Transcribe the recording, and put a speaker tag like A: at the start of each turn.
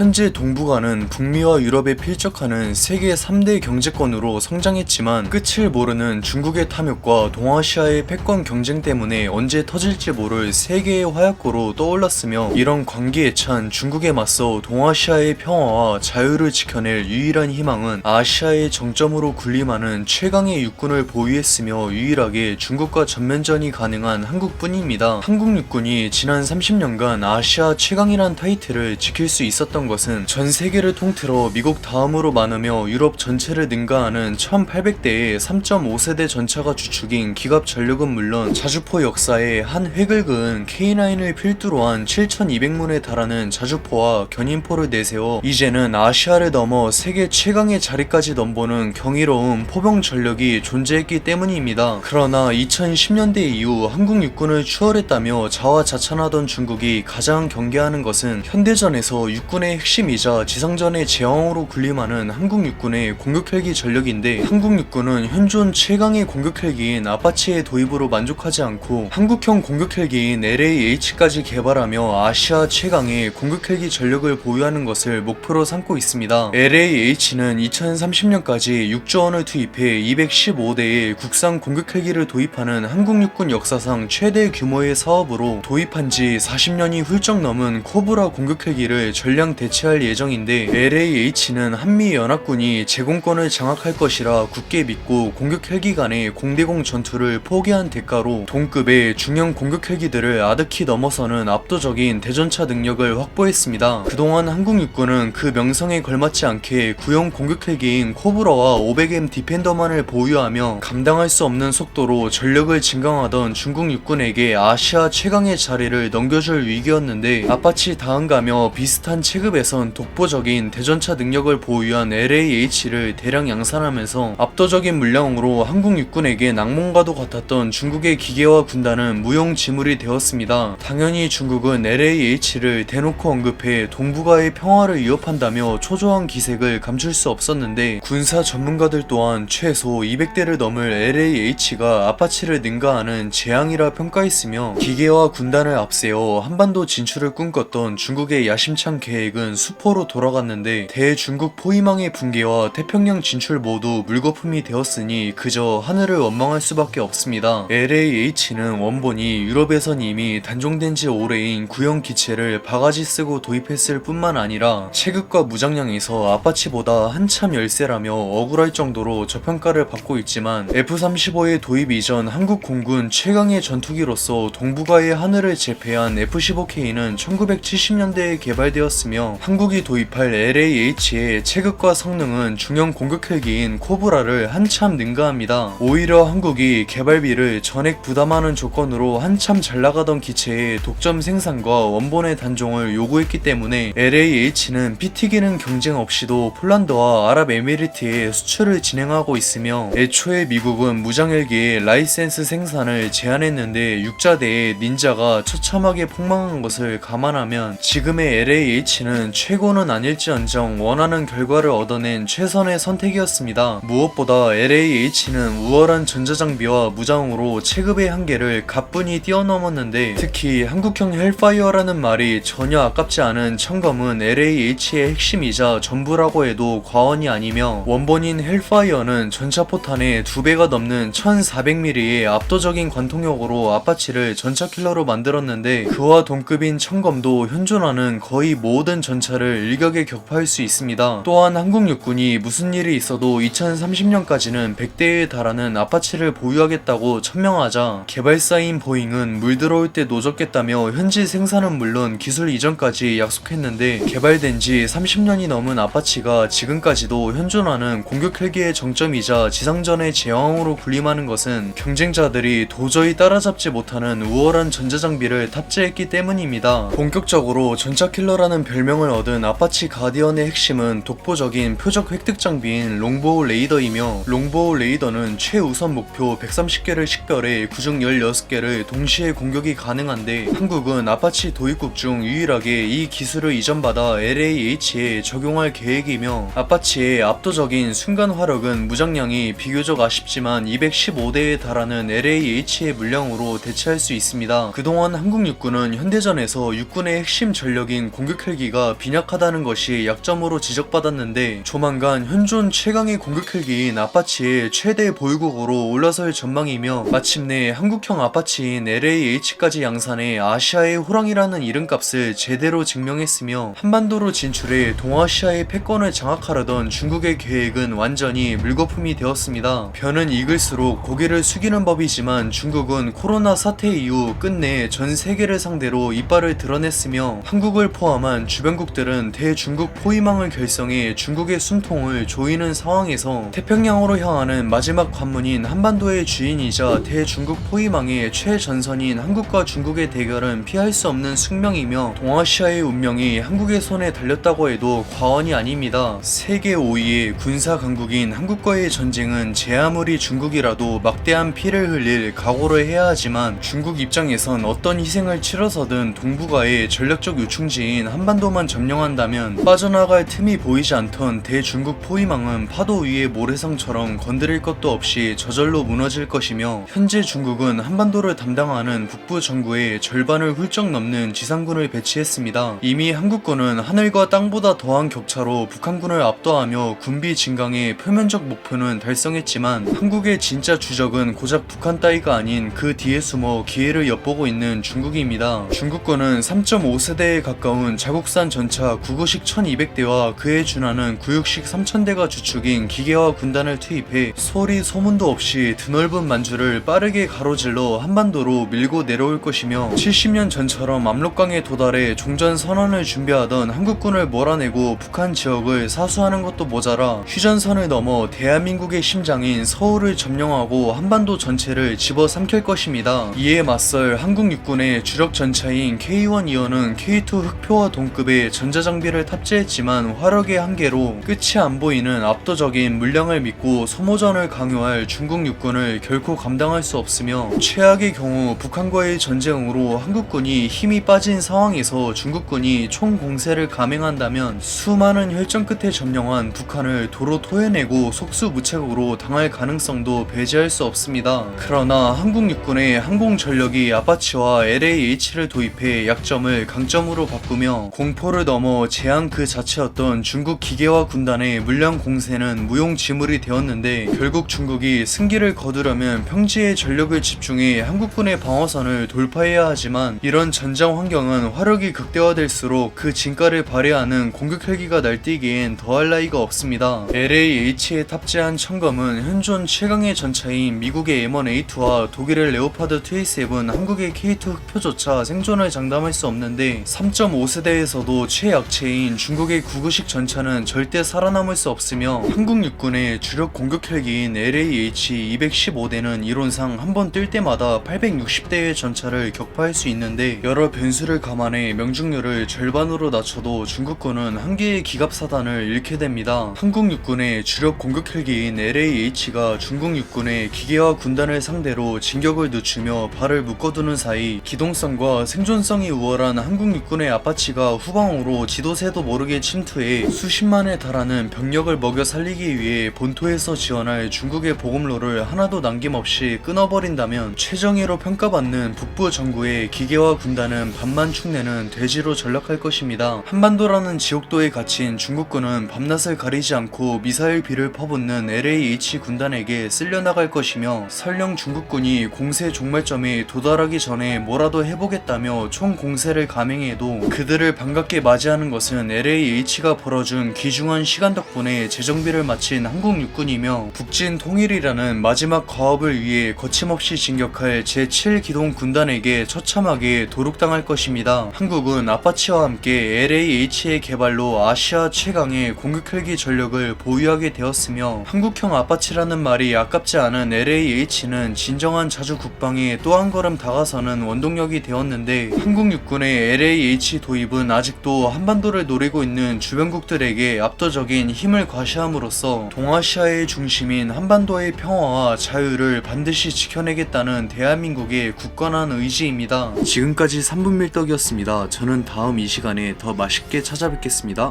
A: 현재 동북아는 북미와 유럽에 필적하는 세계 3대 경제권으로 성장했지만 끝을 모르는 중국의 탐욕과 동아시아의 패권 경쟁 때문에 언제 터질지 모를 세계의 화약고로 떠올랐으며 이런 관계에 찬 중국에 맞서 동아시아의 평화와 자유를 지켜낼 유일한 희망은 아시아의 정점으로 군림하는 최강의 육군을 보유했으며 유일하게 중국과 전면전이 가능한 한국뿐입니다. 한국 육군이 지난 30년간 아시아 최강이란 타이틀을 지킬 수 있었던 것은 전 세계를 통틀어 미국 다음으로 많으며 유럽 전체를 능가하는 1800대의 3.5세대 전차가 주축인 기갑 전력은 물론 자주포 역사에 한 획을 그은 K9을 필두로 한 7200문에 달하는 자주포와 견인포를 내세워 이제는 아시아를 넘어 세계 최강의 자리까지 넘보는 경이로운 포병 전력이 존재했기 때문입니다. 그러나 2010년대 이후 한국 육군을 추월했다며 자화자찬하던 중국이 가장 경계하는 것은 현대전에서 육군의 핵심이자 지상전의 제왕으로 군림하는 한국 육군의 공격 헬기 전력인데 한국 육군은 현존 최강의 공격 헬기인 아파치의 도입으로 만족하지 않고 한국형 공격 헬기인 LAH까지 개발하며 아시아 최강의 공격 헬기 전력을 보유하는 것을 목표로 삼고 있습니다. LAH는 2030년까지 6조 원을 투입해 215대의 국산 공격 헬기를 도입하는 한국 육군 역사상 최대 규모의 사업으로 도입한 지 40년이 훌쩍 넘은 코브라 공격 헬기를 전량 대체할 예정인데 LAH는 한미 연합군이 제공권을 장악할 것이라 굳게 믿고 공격 헬기 간의 공대공 전투를 포기한 대가로 동급의 중형 공격 헬기들을 아득히 넘어서는 압도적인 대전차 능력을 확보했습니다. 그동안 한국 육군은 그 명성에 걸맞지 않게 구형 공격 헬기인 코브라와 500M 디펜더만을 보유하며 감당할 수 없는 속도로 전력을 증강하던 중국 육군에게 아시아 최강의 자리를 넘겨줄 위기였는데 아파치 다음가며 비슷한 체급 에선 독보적인 대전차 능력을 보유한 LAH를 대량 양산하면서 압도적인 물량으로 한국 육군에게 낙몽과도 같았던 중국의 기계와 군단은 무용지물이 되었습니다. 당연히 중국은 LAH를 대놓고 언급해 동북아의 평화를 위협한다며 초조한 기색을 감출 수 없었는데 군사 전문가들 또한 최소 200대를 넘을 LAH가 아파치를 능가하는 재앙이라 평가했으며 기계와 군단을 앞세워 한반도 진출을 꿈꿨던 중국의 야심찬 계획은 수포로 돌아갔는데 대중국 포위망의 붕괴와 태평양 진출 모두 물거품이 되었으니 그저 하늘을 원망할 수밖에 없습니다. LAH는 원본이 유럽에선 이미 단종된 지 오래인 구형 기체를 바가지 쓰고 도입했을 뿐만 아니라 체급과 무장량에서 아파치보다 한참 열세라며 억울할 정도로 저평가를 받고 있지만 F-35의 도입 이전 한국 공군 최강의 전투기로서 동북아의 하늘을 제패한 F-15K는 1970년대에 개발되었으며 한국이 도입할 LAH의 체급과 성능은 중형 공격 헬기인 코브라를 한참 능가합니다. 오히려 한국이 개발비를 전액 부담하는 조건으로 한참 잘 나가던 기체의 독점 생산과 원본의 단종을 요구했기 때문에 LAH는 PT 기능 경쟁 없이도 폴란드와 아랍에미리트에 수출을 진행하고 있으며 애초에 미국은 무장헬기의 라이센스 생산을 제한했는데 육자대의 닌자가 처참하게 폭망한 것을 감안하면 지금의 LAH는 최고는 아닐지언정 원하는 결과를 얻어낸 최선의 선택이었습니다. 무엇보다 LAH는 우월한 전자장비와 무장으로 체급의 한계를 가뿐히 뛰어넘었는데 특히 한국형 헬파이어라는 말이 전혀 아깝지 않은 청검은 LAH의 핵심이자 전부라고 해도 과언이 아니며 원본인 헬파이어는 전차포탄의 두 배가 넘는 1400mm의 압도적인 관통력으로 아파치를 전차 킬러로 만들었는데 그와 동급인 청검도 현존하는 거의 모든 전 차를 일격에 격파할 수 있습니다. 또한 한국 육군이 무슨 일이 있어도 2030년까지는 100대에 달하는 아파치를 보유하겠다고 천명하자 개발사인 보잉은 물 들어올 때 노졌겠다며 현지 생산은 물론 기술 이전까지 약속했는데 개발된 지 30년이 넘은 아파치가 지금까지도 현존하는 공격 헬기의 정점이자 지상전의 제왕으로 군림하는 것은 경쟁자들이 도저히 따라잡지 못하는 우월한 전자 장비를 탑재했기 때문입니다. 본격적으로 전차 킬러라는 별명을 얻은 아파치 가디언의 핵심은 독보적인 표적 획득 장비인 롱보우 레이더이며 롱보우 레이더는 최우선 목표 130개를 식별해 그중 16개를 동시에 공격이 가능한데 한국은 아파치 도입국 중 유일하게 이 기술을 이전받아 LAH에 적용할 계획이며 아파치의 압도적인 순간 화력은 무장량이 비교적 아쉽지만 215대에 달하는 LAH의 물량으로 대체할 수 있습니다. 그동안 한국 육군은 현대전에서 육군의 핵심 전력인 공격 헬기가 빈약하다는 것이 약점으로 지적받았는데 조만간 현존 최강의 공격 헬기인 아파치의 최대 보유국으로 올라설 전망이며 마침내 한국형 아파치인 LAH까지 양산해 아시아의 호랑이라는 이름값을 제대로 증명했으며 한반도로 진출해 동아시아의 패권을 장악하려던 중국의 계획은 완전히 물거품이 되었습니다. 변은 익을수록 고개를 숙이는 법이지만 중국은 코로나 사태 이후 끝내 전 세계를 상대로 이빨을 드러냈으며 한국을 포함한 주변국들은 대중국 포위망을 결성해 중국의 숨통을 조이는 상황에서 태평양으로 향하는 마지막 관문인 한반도의 주인이자 대중국 포위망의 최전선인 한국과 중국의 대결은 피할 수 없는 숙명이며 동아시아의 운명이 한국의 손에 달렸다고 해도 과언이 아닙니다. 세계 5위의 군사 강국인 한국과의 전쟁은 제 아무리 중국이라도 막대한 피를 흘릴 각오를 해야 하지만 중국 입장에선 어떤 희생을 치러서든 동북아의 전략적 요충지인 한반도만 점령한다면 빠져나갈 틈이 보이지 않던 대중국 포위망은 파도 위의 모래성처럼 건드릴 것도 없이 저절로 무너질 것이며 현재 중국은 한반도를 담당하는 북부 정부의 절반을 훌쩍 넘는 지상군을 배치했습니다. 이미 한국군은 하늘과 땅보다 더한 격차로 북한군을 압도하며 군비 증강의 표면적 목표는 달성했지만 한국의 진짜 주적은 고작 북한 따위가 아닌 그 뒤에 숨어 기회를 엿보고 있는 중국입니다. 중국군은 3.5세대에 가까운 자국산 전차 9구식 1200대와 그에 준하는 9육식 3000대가 주축인 기계화 군단을 투입해 소리 소문도 없이 드넓은 만주를 빠르게 가로질러 한반도로 밀고 내려올 것이며 70년 전처럼 압록강에 도달해 종전 선언을 준비하던 한국군을 몰아내고 북한 지역을 사수하는 것도 모자라 휴전선을 넘어 대한민국의 심장인 서울을 점령하고 한반도 전체를 집어삼킬 것입니다. 이에 맞설 한국 육군의 주력 전차인 K1 이어는 K2 흑표와 동급의 전자장비를 탑재했지만 화력의 한계로 끝이 안 보이는 압도적인 물량을 믿고 소모전을 강요할 중국 육군을 결코 감당할 수 없으며 최악의 경우 북한과의 전쟁으로 한국군이 힘이 빠진 상황에서 중국군이 총 공세를 감행한다면 수많은 혈전 끝에 점령한 북한을 도로 토해내고 속수무책으로 당할 가능성도 배제할 수 없습니다. 그러나 한국 육군의 항공 전력이 아파치와 LAH를 도입해 약점을 강점으로 바꾸며 공포 를 넘어 재앙 그 자체였던 중국 기계화 군단의 물량 공세는 무용지물이 되었는데 결국 중국이 승기를 거두려면 평지에 전력을 집중해 한국군의 방어선을 돌파해야 하지만 이런 전장 환경은 화력이 극대화될수록 그 진가를 발휘하는 공격 헬기가 날뛰기엔 더할 나위가 없습니다. LAH에 탑재한 청검은 현존 최강의 전차인 미국의 M1A2와 독일의 레오파드 2A7, 한국의 K2 흑표조차 생존을 장담할 수 없는데 3.5세대에서도 최약체인 중국의 구구식 전차는 절대 살아남을 수 없으며 한국 육군의 주력 공격 헬기인 LAH 215대는 이론상 한 번 뜰 때마다 860대의 전차를 격파할 수 있는데 여러 변수를 감안해 명중률을 절반으로 낮춰도 중국군은 한 개의 기갑사단을 잃게 됩니다. 한국 육군의 주력 공격 헬기인 LAH가 중국 육군의 기계화 군단을 상대로 진격을 늦추며 발을 묶어두는 사이 기동성과 생존성이 우월한 한국 육군의 아파치가 후방 으로 지도새도 모르게 침투해 수십만에 달하는 병력을 먹여 살리기 위해 본토에서 지원할 중국의 보급로를 하나도 남김없이 끊어버린다면 최정예로 평가받는 북부 정부의 기계화 군단은 반만 축내는 돼지로 전락할 것입니다. 한반도라는 지옥도에 갇힌 중국군은 밤낮을 가리지 않고 미사일 비를 퍼붓는 LAH 군단에게 쓸려나갈 것이며 설령 중국군이 공세 종말점에 도달하기 전에 뭐라도 해보겠다며 총 공세를 감행해도 그들을 반갑게 맞이하는 것은 LAH가 벌어준 귀중한 시간 덕분에 재정비를 마친 한국 육군이며 북진 통일이라는 마지막 과업을 위해 거침없이 진격할 제7기동 군단에게 처참하게 도륙당할 것입니다. 한국은 아파치와 함께 LAH의 개발로 아시아 최강의 공격 헬기 전력을 보유하게 되었으며 한국형 아파치라는 말이 아깝지 않은 LAH는 진정한 자주 국방에 또 한 걸음 다가서는 원동력이 되었는데 한국 육군의 LAH 도입은 아직도 한반도를 노리고 있는 주변국들에게 압도적인 힘을 과시함으로써 동아시아의 중심인 한반도의 평화와 자유를 반드시 지켜내겠다는 대한민국의 굳건한 의지입니다. 지금까지 3분 밀떡이었습니다. 저는 다음 이 시간에 더 맛있게 찾아뵙겠습니다.